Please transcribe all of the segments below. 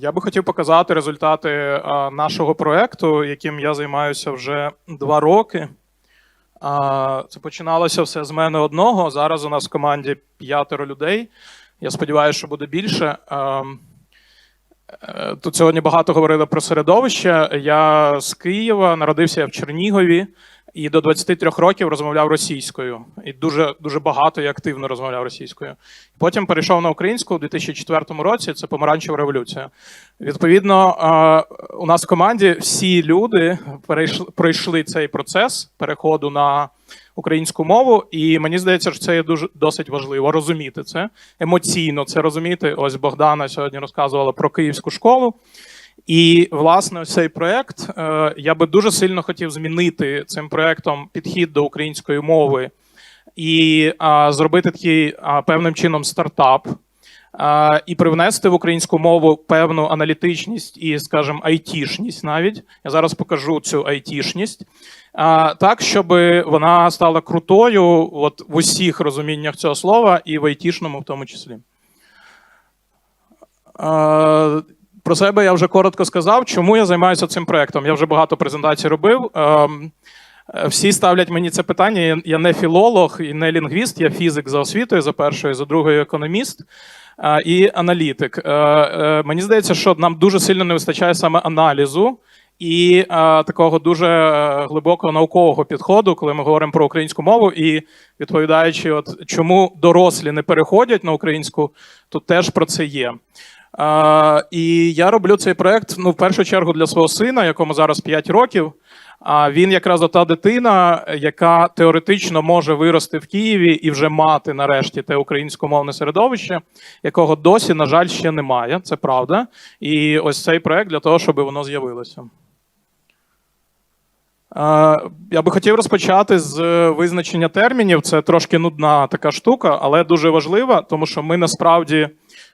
Я би хотів показати результати нашого проекту, яким я займаюся вже два роки. Це починалося все з мене одного. Зараз у нас в команді п'ятеро людей. Я сподіваюся, що буде більше. Е, Тут сьогодні багато говорили про середовище. Я з Києва, народився я в Чернігові і до 23 років розмовляв російською. І дуже, дуже багато і активно розмовляв російською. Потім перейшов на українську у 2004 році. Це помаранчева революція. Відповідно, е, у нас в команді всі люди перейшли пройшли цей процес переходу на українську мову, і мені здається, що це є дуже досить важливо розуміти це емоційно. Це розуміти. Ось Богдана сьогодні розказувала про київську школу. І власне цей проект е, я би дуже сильно хотів змінити цим проектом підхід до української мови і зробити такий певним чином стартап. І привнести в українську мову певну аналітичність і, скажімо, айтішність навіть. Я зараз покажу цю айтішність. Так, щоб вона стала крутою от, в усіх розуміннях цього слова, і в айтішному в тому числі. Про себе я вже коротко сказав, чому я займаюся цим проектом. Я вже багато презентацій робив. Ем, е, Всі ставлять мені це питання. Я- не філолог і не лінгвіст, я фізик за освітою, за першою, за другою економіст е, і аналітик. Е, Мені здається, що нам дуже сильно не вистачає саме аналізу і такого дуже глибокого наукового підходу, коли ми говоримо про українську мову. І відповідаючи, от чому дорослі не переходять на українську, тут теж про це є. Е, і я роблю цей проект ну, в першу чергу для свого сина, якому зараз 5 років. А він якраз та дитина, яка теоретично може вирости в Києві і вже мати нарешті те українськомовне середовище, якого досі, на жаль, ще немає. Це правда. І ось цей проект для того, щоб воно з'явилося. Я би хотів розпочати з е, визначення термінів. Це трошки нудна така штука, але дуже важлива, тому що ми насправді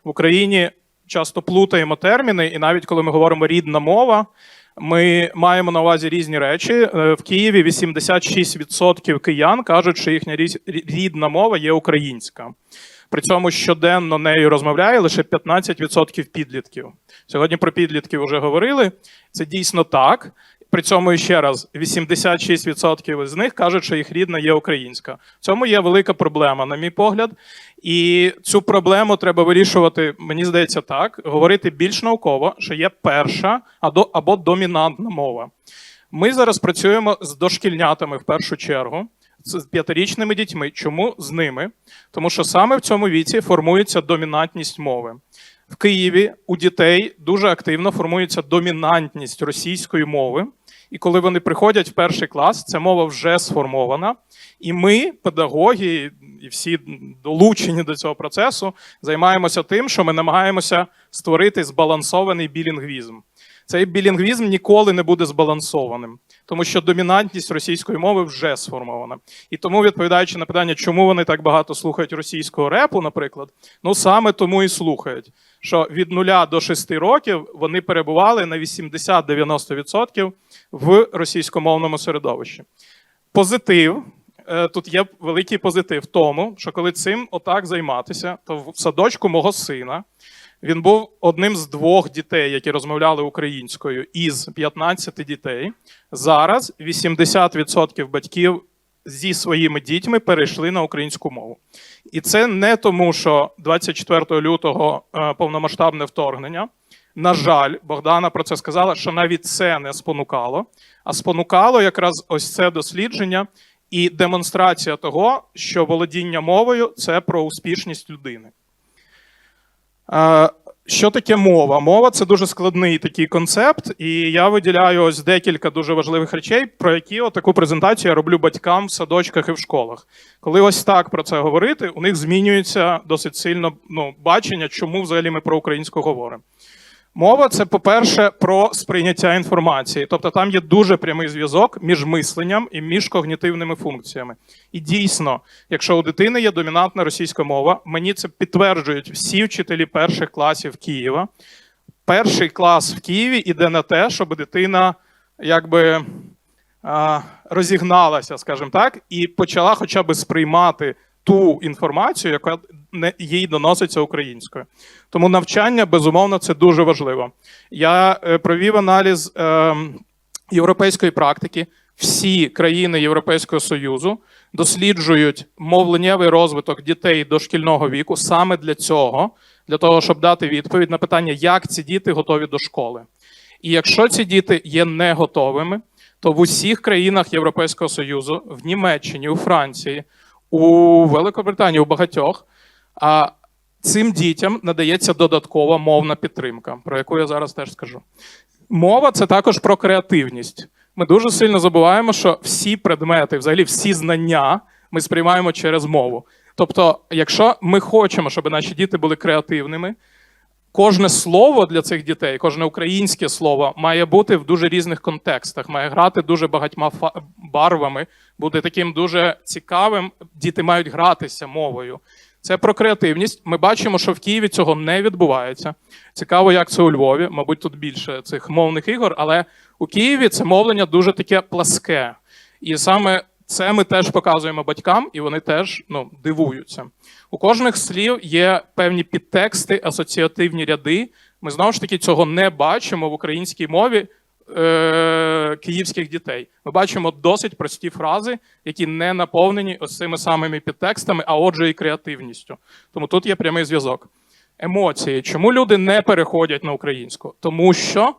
в Україні часто плутаємо терміни, і навіть коли ми говоримо рідна мова, ми маємо на увазі різні речі. Е, В Києві 86% киян кажуть, що їхня рідна мова є українська. При цьому щоденно нею розмовляє лише 15% підлітків. Сьогодні про підлітків вже говорили. Це дійсно так. При цьому ще раз 86% з них кажуть, що їх рідна є українська. В цьому є велика проблема, на мій погляд. І цю проблему треба вирішувати, мені здається, так: говорити більш науково, що є перша або, домінантна мова. Ми зараз працюємо з дошкільнятами в першу чергу, з п'ятирічними дітьми. Чому з ними? Тому що саме в цьому віці формується домінантність мови. В Києві у дітей дуже активно формується домінантність російської мови. І коли вони приходять в перший клас, ця мова вже сформована. І ми, педагоги, і всі долучені до цього процесу, займаємося тим, що ми намагаємося створити збалансований білінгвізм. Цей білінгвізм ніколи не буде збалансованим, тому що домінантність російської мови вже сформована. І тому, відповідаючи на питання, чому вони так багато слухають російського репу, наприклад, ну саме тому і слухають, що від 0 до 6 років вони перебували на 80-90% в російськомовному середовищі. Позитив. е, Тут є великий позитив в тому, що коли цим отак займатися, то в садочку мого сина він був одним з двох дітей, які розмовляли українською із 15 дітей. Зараз 80% батьків зі своїми дітьми перейшли на українську мову. І це не тому, що 24 лютого е, повномасштабне вторгнення. На жаль, Богдана про це сказала, що навіть це не спонукало, а спонукало якраз ось це дослідження і демонстрація того, що володіння мовою це про успішність людини. Е, Що таке мова? Мова це дуже складний такий концепт, і я виділяю ось декілька дуже важливих речей, про які таку презентацію я роблю батькам в садочках і в школах. Коли ось так про це говорити, у них змінюється досить сильно ну, бачення, чому взагалі ми про українську говоримо. Мова це, по-перше, про сприйняття інформації. Тобто там є дуже прямий зв'язок між мисленням і між когнітивними функціями. І дійсно, якщо у дитини є домінантна російська мова, мені це підтверджують всі вчителі перших класів Києва. Перший клас в Києві іде на те, щоб дитина якби розігналася, скажімо так, і почала хоча б сприймати ту інформацію, яка не їй доноситься українською. Тому навчання безумовно це дуже важливо. Я е, провів аналіз е, європейської практики. Всі країни Європейського Союзу досліджують мовленнєвий розвиток дітей дошкільного віку саме для цього, для того, щоб дати відповідь на питання, як ці діти готові до школи. І якщо ці діти є не готовими, то в усіх країнах Європейського Союзу, в Німеччині, у Франції, у Великобританії, у багатьох, а цим дітям надається додаткова мовна підтримка, про яку я зараз теж скажу. Мова це також про креативність. Ми дуже сильно забуваємо, що всі предмети, взагалі всі знання, ми сприймаємо через мову. Тобто, якщо ми хочемо, щоб наші діти були креативними, кожне слово для цих дітей, кожне українське слово має бути в дуже різних контекстах, має грати дуже багатьма барвами, бути таким дуже цікавим. Діти мають гратися мовою. Це про креативність. Ми бачимо, що в Києві цього не відбувається. Цікаво, як це у Львові. Мабуть, тут більше цих мовних ігор, але у Києві це мовлення дуже таке пласке. І саме це ми теж показуємо батькам, і вони теж ну, дивуються. У кожних слів є певні підтексти, асоціативні ряди. Ми знову ж таки цього не бачимо в українській мові е- київських дітей. Ми бачимо досить прості фрази, які не наповнені ось цими самими підтекстами, а отже, і креативністю. Тому тут є прямий зв'язок. Емоції. Чому люди не переходять на українську? Тому що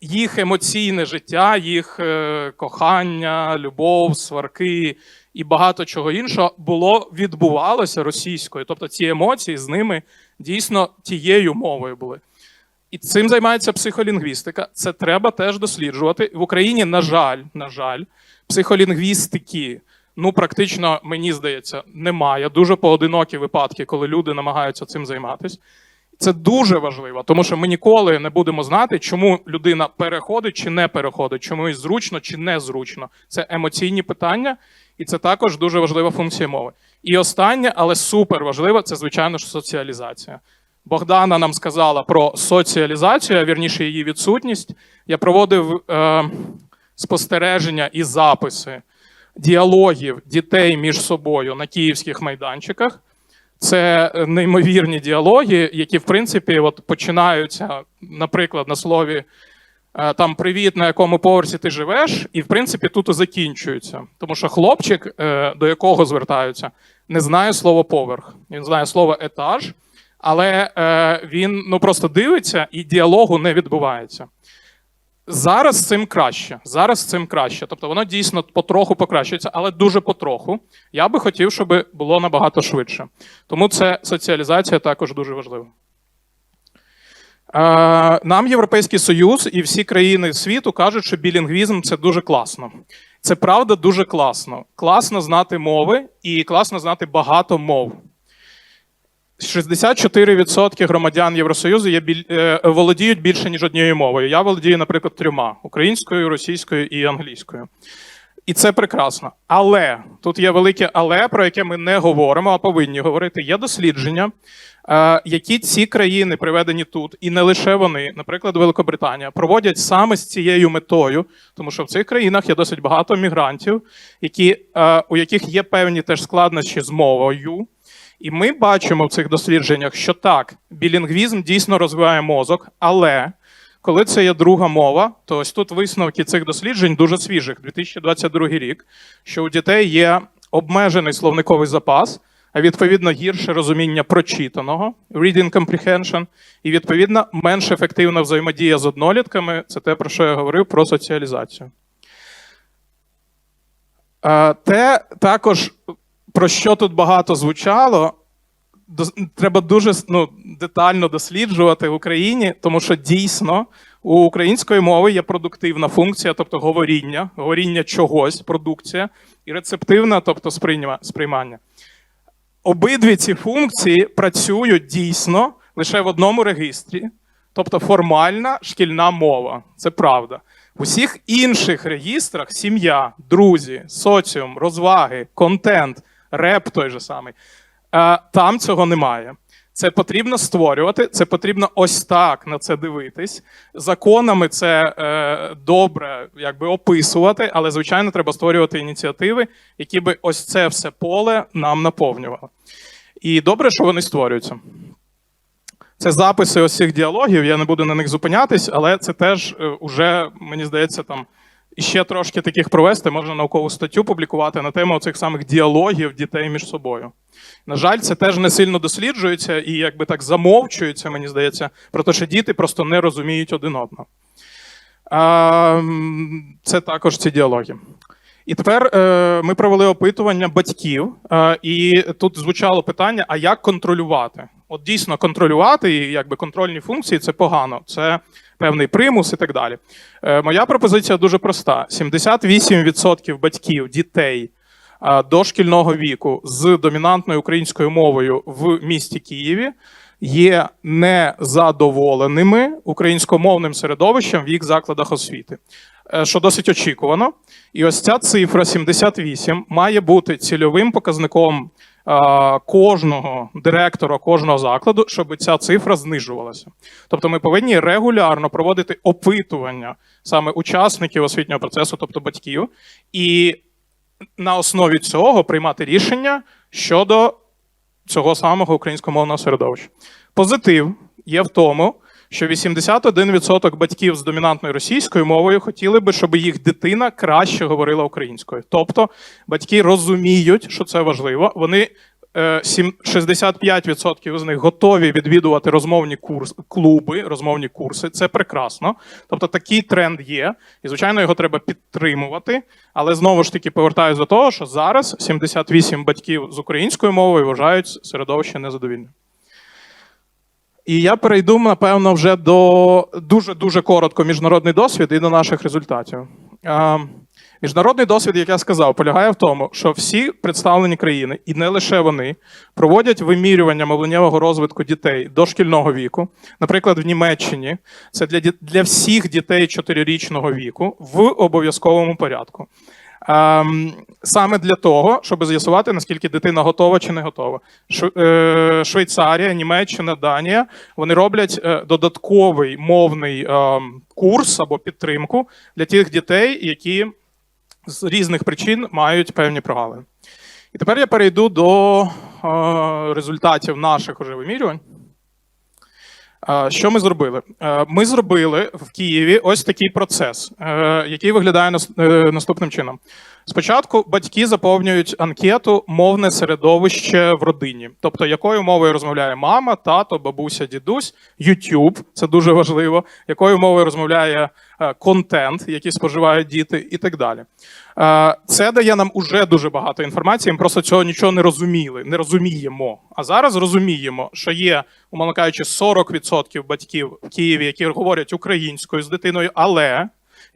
їх емоційне життя, їх е, кохання, любов, сварки і багато чого іншого було відбувалося російською. Тобто ці емоції з ними дійсно тією мовою були. І цим займається психолінгвістика. Це треба теж досліджувати. В Україні, на жаль, на жаль, психолінгвістики, ну практично, мені здається, немає. Дуже поодинокі випадки, коли люди намагаються цим займатися. Це дуже важливо, тому що ми ніколи не будемо знати, чому людина переходить чи не переходить, чому їй зручно чи незручно. Це емоційні питання, і це також дуже важлива функція мови. І останнє, але супер важливо, це звичайно ж соціалізація. Богдана нам сказала про соціалізацію, а вірніше її відсутність. Я проводив е, спостереження і записи діалогів дітей між собою на київських майданчиках. Це неймовірні діалоги, які, в принципі, от починаються, наприклад, на слові е, там привіт, на якому поверсі ти живеш, і в принципі тут і закінчуються. Тому що хлопчик, е, до якого звертаються, не знає слово поверх. Він знає слово етаж, але е, він ну просто дивиться і діалогу не відбувається. Зараз цим краще. Зараз цим краще. Тобто воно дійсно потроху покращується, але дуже потроху. Я би хотів, щоб було набагато швидше. Тому це соціалізація також дуже важлива. Е, Нам Європейський Союз і всі країни світу кажуть, що білінгвізм це дуже класно. Це правда дуже класно. Класно знати мови і класно знати багато мов. 64% громадян Євросоюзу є е, володіють більше, ніж однією мовою. Я володію, наприклад, трьома: українською, російською і англійською. І це прекрасно. Але тут є велике але, про яке ми не говоримо, а повинні говорити. Є дослідження, е, які ці країни, приведені тут, і не лише вони, наприклад, Великобританія, проводять саме з цією метою, тому що в цих країнах є досить багато мігрантів, які, е, у яких є певні теж складнощі з мовою. І ми бачимо в цих дослідженнях, що так, білінгвізм дійсно розвиває мозок, але коли це є друга мова, то ось тут висновки цих досліджень дуже свіжих, 2022 рік, що у дітей є обмежений словниковий запас, а відповідно гірше розуміння прочитаного, reading comprehension, і відповідно менш ефективна взаємодія з однолітками. Це те, про що я говорив, про соціалізацію. Е, Те також, про що тут багато звучало, треба дуже ну, детально досліджувати в Україні, тому що дійсно у української мови є продуктивна функція, тобто говоріння, говоріння чогось, продукція, і рецептивна, тобто сприйма- сприймання. Обидві ці функції працюють дійсно лише в одному регістрі, тобто формальна шкільна мова. Це правда. В усіх інших регістрах сім'я, друзі, соціум, розваги, контент, реп той же самий. е, Там цього немає. Це потрібно створювати, це потрібно ось так на це дивитись. Законами це е, добре якби описувати, але звичайно треба створювати ініціативи, які би ось це все поле нам наповнювали. І добре, що вони створюються. Це записи ось цих діалогів, я не буду на них зупинятись, але це теж е, уже, мені здається, там іще трошки таких провести, можна наукову статтю публікувати на тему цих самих діалогів дітей між собою. На жаль, це теж не сильно досліджується і якби так замовчується, мені здається, про те, що діти просто не розуміють один одного. Це також ці діалоги. І тепер е, ми провели опитування батьків, е, і тут звучало питання: а як контролювати? От дійсно контролювати, і якби контрольні функції це погано, це певний примус і так далі. Е, моя пропозиція дуже проста: 78% батьків дітей е, дошкільного віку з домінантною українською мовою в місті Києві є незадоволеними українськомовним середовищем в їх закладах освіти, Е, що досить очікувано. І ось ця цифра 78 має бути цільовим показником кожного директора кожного закладу, щоб ця цифра знижувалася. Тобто ми повинні регулярно проводити опитування саме учасників освітнього процесу, тобто батьків, і на основі цього приймати рішення щодо цього самого українськомовного середовища. Позитив є в тому, що 81% батьків з домінантною російською мовою хотіли би, щоб їх дитина краще говорила українською. Тобто батьки розуміють, що це важливо. Вони е, сім- 65% з них готові відвідувати розмовні курс, клуби, розмовні курси. Це прекрасно. Тобто такий тренд є, і звичайно його треба підтримувати. Але знову ж таки повертаюся до того, що зараз 78 батьків з українською мовою вважають середовище незадовільним. І я перейду, напевно, вже до дуже дуже коротко міжнародний досвід і до наших результатів. Міжнародний досвід, як я сказав, полягає в тому, що всі представлені країни, і не лише вони, проводять вимірювання мовленнєвого розвитку дітей дошкільного віку. Наприклад, в Німеччині це для, для всіх дітей 4-річного віку в обов'язковому порядку. Ем, саме для того, щоб з'ясувати, наскільки дитина готова чи не готова. Е, Швейцарія, Німеччина, Данія вони роблять е, додатковий мовний ем, курс або підтримку для тих дітей, які з різних причин мають певні прогалини. І тепер я перейду до е, результатів наших уже вимірювань. Що ми зробили? Ми зробили в Києві ось такий процес, е, який виглядає е, наступним чином. Спочатку батьки заповнюють анкету мовне середовище в родині, тобто якою мовою розмовляє мама, тато, бабуся, дідусь, YouTube, це дуже важливо, якою мовою розмовляє е, контент, який споживають діти, і так далі. Е, Це дає нам уже дуже багато інформації. Ми просто цього нічого не розуміли, не розуміємо. А зараз розуміємо, що є, умовно кажучи, 40% батьків в Києві, які говорять українською з дитиною, але.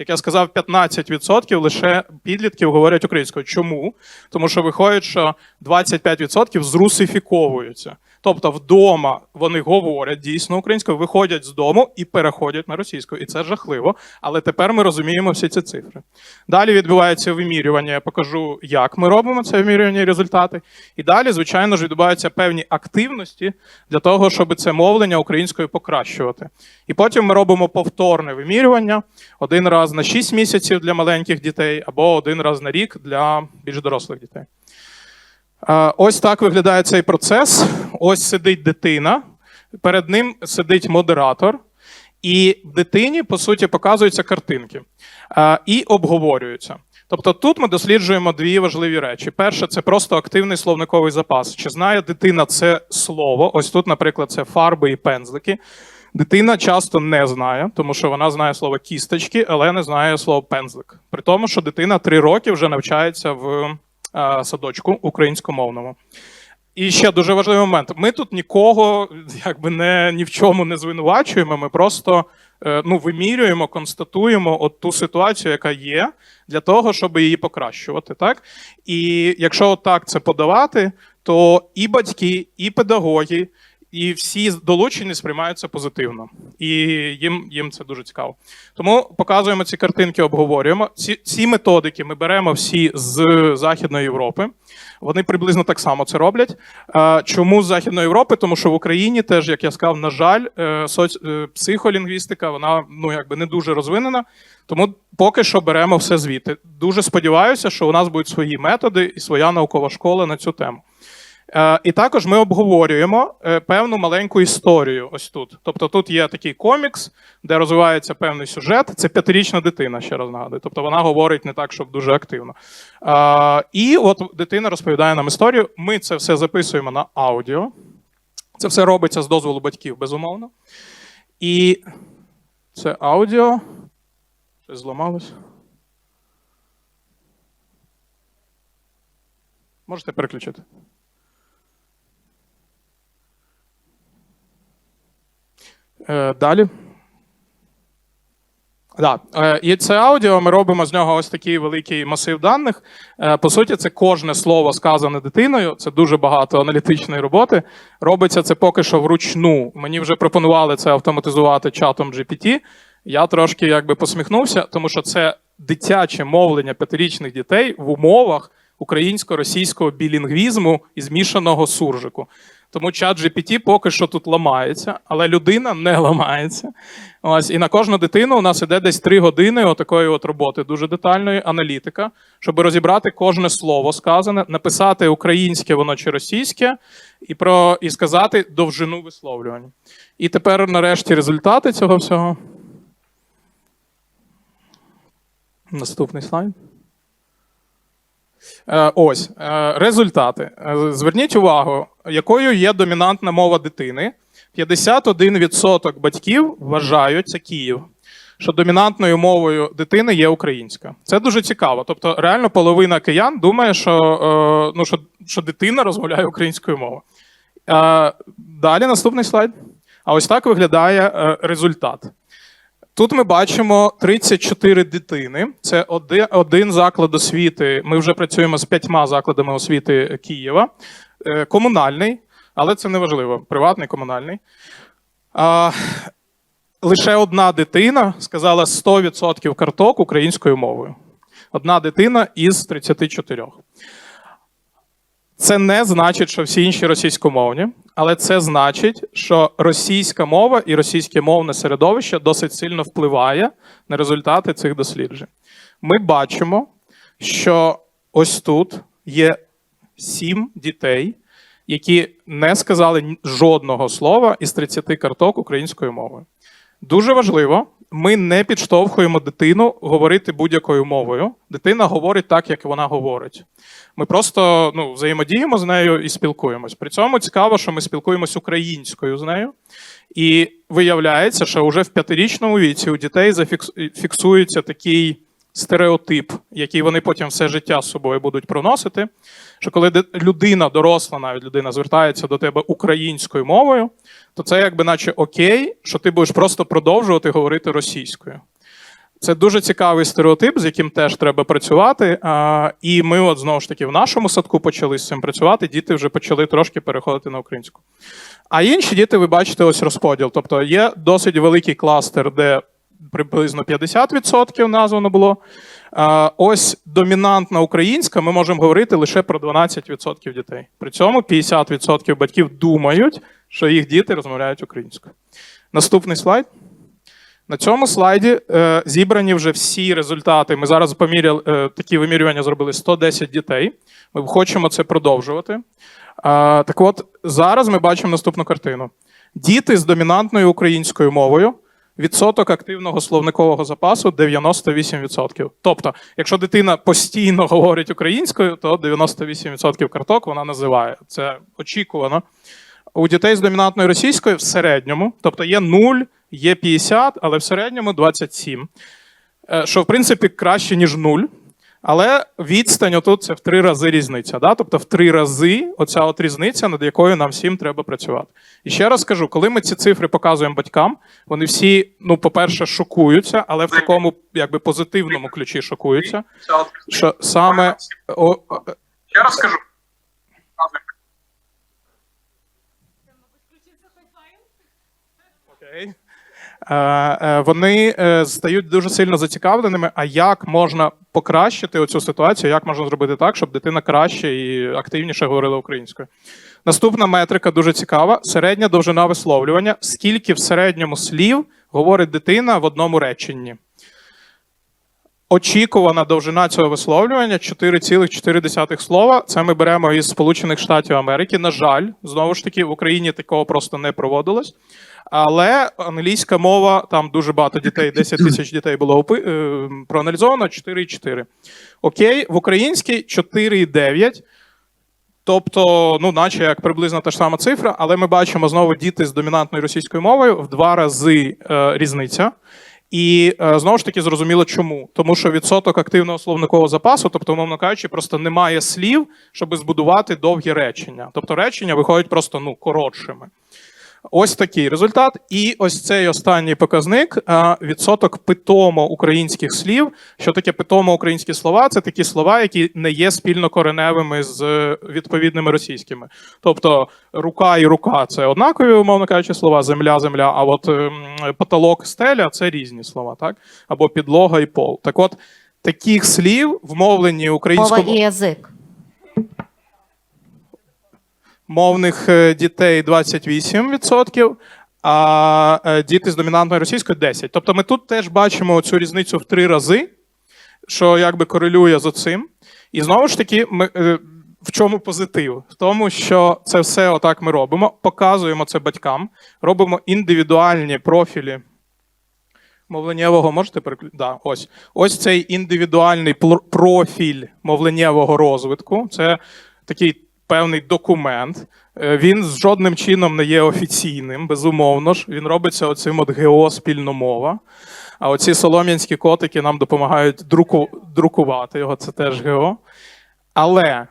Як я сказав, 15% лише підлітків говорять українською. Чому? Тому що виходить, що 25% зрусифіковуються. Тобто вдома вони говорять дійсно українською, виходять з дому і переходять на російську. І це жахливо. Але тепер ми розуміємо всі ці цифри. Далі відбувається вимірювання. Я покажу, як ми робимо це вимірювання і результати. І далі, звичайно ж, відбуваються певні активності для того, щоб це мовлення українською покращувати. І потім ми робимо повторне вимірювання один раз на 6 місяців для маленьких дітей, або один раз на рік для більш дорослих дітей. Ось так виглядає цей процес. Ось сидить дитина, перед ним сидить модератор, і дитині, по суті, показуються картинки і обговорюються. Тобто тут ми досліджуємо дві важливі речі. Перше, це просто активний словниковий запас. Чи знає дитина це слово? Ось тут, наприклад, це фарби і пензлики. Дитина часто не знає, тому що вона знає слово кісточки, але не знає слово пензлик. При тому, що дитина три роки вже навчається в садочку українськомовному. І ще дуже важливий момент: ми тут нікого якби не ні в чому не звинувачуємо. Ми просто е, ну, вимірюємо, констатуємо от ту ситуацію, яка є, для того, щоб її покращувати. Так? І якщо так це подавати, то і батьки, і педагоги, і всі долучені сприймаються позитивно. І їм, їм це дуже цікаво. Тому показуємо ці картинки, обговорюємо. Ці, ці методики ми беремо всі з Західної Європи. Вони приблизно так само це роблять. Чому з Західної Європи? Тому що в Україні теж, як я сказав, на жаль, е, соц... е, психолінгвістика вона ну якби не дуже розвинена. Тому поки що беремо все звідти. Дуже сподіваюся, що у нас будуть свої методи і своя наукова школа на цю тему. Е, І також ми обговорюємо е, певну маленьку історію. Ось тут. Тобто тут є такий комікс, де розвивається певний сюжет. Це п'ятирічна дитина, ще раз нагадую. Тобто вона говорить не так, щоб дуже активно. Е, І от дитина розповідає нам історію. Ми це все записуємо на аудіо. Це все робиться з дозволу батьків, безумовно. І це аудіо. Щось зламалось. Можете переключити. Далі. Да. Е, І це аудіо ми робимо з нього ось такий великий масив даних. Е, По суті, це кожне слово сказане дитиною. Це дуже багато аналітичної роботи. Робиться це поки що вручну. Мені вже пропонували це автоматизувати чатом GPT. Я трошки якби посміхнувся, тому що це дитяче мовлення п'ятирічних дітей в умовах українсько-російського білінгвізму і змішаного суржику. Тому чат GPT поки що тут ламається, але людина не ламається. Ось і на кожну дитину у нас іде десь три години отакої от роботи, дуже детальної аналітика, щоб розібрати кожне слово сказане, написати українське воно чи російське, і про і сказати довжину висловлювання. І тепер, нарешті, результати цього всього. Наступний слайд. Е, Ось е, результати. Е, Зверніть увагу, якою є домінантна мова дитини. 51% батьків вважають це Київ, що домінантною мовою дитини є українська. Це дуже цікаво. Тобто, реально половина киян думає, що, ну, що, що дитина розмовляє українською мовою. Далі наступний слайд. А ось так виглядає результат. Тут ми бачимо 34 дитини. Це один, заклад освіти. Ми вже працюємо з п'ятьма закладами освіти Києва. Е, Комунальний, але це не важливо. Приватний, комунальний. Лише одна дитина сказала 100% карток українською мовою. Одна дитина із 34. Це не значить, що всі інші російськомовні, але це значить, що російська мова і російське мовне середовище досить сильно впливає на результати цих досліджень. Ми бачимо, що ось тут є сім дітей, які не сказали жодного слова із 30 карток українською мовою. Дуже важливо, ми не підштовхуємо дитину говорити будь-якою мовою. Дитина говорить так, як вона говорить. Ми просто ну, взаємодіємо з нею і спілкуємось. При цьому цікаво, що ми спілкуємось українською з нею. І виявляється, що вже в п'ятирічному віці у дітей зафікс- фіксується такий стереотип, який вони потім все життя з собою будуть проносити. Що коли людина, доросла, навіть людина звертається до тебе українською мовою, то це якби наче окей, що ти будеш просто продовжувати говорити російською. Це дуже цікавий стереотип, з яким теж треба працювати. А, І ми, от знову ж таки, в нашому садку почали з цим працювати. Діти вже почали трошки переходити на українську. А інші діти, ви бачите, ось розподіл. Тобто є досить великий кластер, де приблизно 50% названо було. Ось домінантна українська, ми можемо говорити лише про 12% дітей. При цьому 50% батьків думають, що їх діти розмовляють українською. Наступний слайд. На цьому слайді е, зібрані вже всі результати. Ми зараз поміряли е, такі вимірювання зробили 110 дітей. Ми хочемо це продовжувати. Е, так от, зараз ми бачимо наступну картину: діти з домінантною українською мовою. Відсоток активного словникового запасу 98%. Тобто, якщо дитина постійно говорить українською, то 98% карток вона називає. Це очікувано. У дітей з домінантною російською в середньому, тобто є 0, є 50, але в середньому 27. Е, Що в принципі краще, ніж 0. Але відстань отут це в три рази різниця. Да? Тобто в три рази оця от різниця, над якою нам всім треба працювати. І ще раз скажу, коли ми ці цифри показуємо батькам, вони всі, ну, по-перше, шокуються, але в такому якби позитивному ключі шокуються. Що саме о, Ще раз скажу. Окей. Е, е, Вони е, стають дуже сильно зацікавленими. А як можна покращити оцю ситуацію? Як можна зробити так, щоб дитина краще і активніше говорила українською? Наступна метрика дуже цікава: середня довжина висловлювання. Скільки в середньому слів говорить дитина в одному реченні? Очікувана довжина цього висловлювання 4,4 слова. Це ми беремо із Сполучених Штатів Америки. На жаль, знову ж таки, в Україні такого просто не проводилось. Але англійська мова, там дуже багато дітей, 10 тисяч дітей було е, проаналізовано, 4,4. Окей, в українській 4,9. Тобто, ну, наче як приблизно та ж сама цифра, але ми бачимо знову діти з домінантною російською мовою в два рази е, різниця. І е, знову ж таки зрозуміло, чому. Тому що відсоток активного словникового запасу, тобто, умовно кажучи, просто немає слів, щоб збудувати довгі речення. Тобто речення виходять просто ну, коротшими. Ось такий результат. І ось цей останній показник відсоток питомо українських слів. Що таке питомо українські слова? Це такі слова, які не є спільно кореневими з відповідними російськими. Тобто рука і рука це однакові, умовно кажучи, слова, земля, земля, а от ем, потолок, стеля це різні слова, так? Або підлога і пол. Так от таких слів в мовленні Мова і язик. Мовних е, дітей 28%, а е, діти з домінантною російською 10%. Тобто ми тут теж бачимо цю різницю в три рази, що якби корелює з оцим. І знову ж таки, ми, е, в чому позитив? В тому, що це все отак ми робимо, показуємо це батькам, робимо індивідуальні профілі. Мовленнєвого можете переключити? Да, ось. ось цей індивідуальний профіль мовленнєвого розвитку. Це такий певний документ. Е, Він з жодним чином не є офіційним, безумовно ж. Він робиться оцим от ГО спільномова. А оці солом'янські котики нам допомагають друку, друкувати його, це теж ГО. Але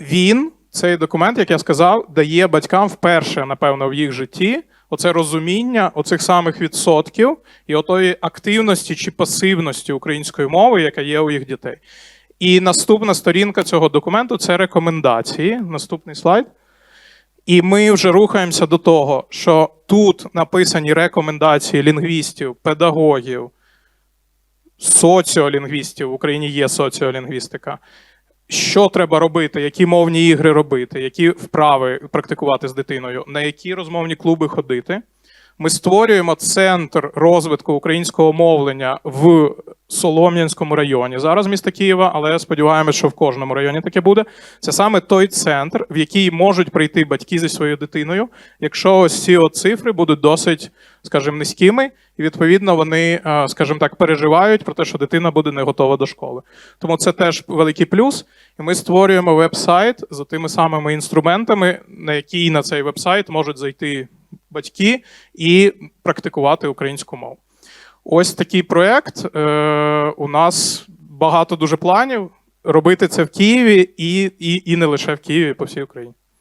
він, цей документ, як я сказав, дає батькам вперше, напевно, в їх житті оце розуміння оцих самих відсотків і отої активності чи пасивності української мови, яка є у їх дітей. І наступна сторінка цього документу це рекомендації. Наступний слайд. І ми вже рухаємося до того, що тут написані рекомендації лінгвістів, педагогів, соціолінгвістів. В Україні є соціолінгвістика. Що треба робити, які мовні ігри робити, які вправи практикувати з дитиною, на які розмовні клуби ходити. Ми створюємо центр розвитку українського мовлення в Солом'янському районі. Зараз міста Києва, але сподіваємося, що в кожному районі таке буде. Це саме той центр, в який можуть прийти батьки зі своєю дитиною, якщо ось ці цифри будуть досить, скажімо, низькими, і відповідно вони, е, скажімо так, переживають про те, що дитина буде не готова до школи. Тому це теж великий плюс. І ми створюємо веб-сайт за тими самими інструментами, на які на цей веб-сайт можуть зайти батьки і практикувати українську мову. Ось такий проєкт. Е, у нас багато дуже планів робити це в Києві і, і, і не лише в Києві, по всій Україні.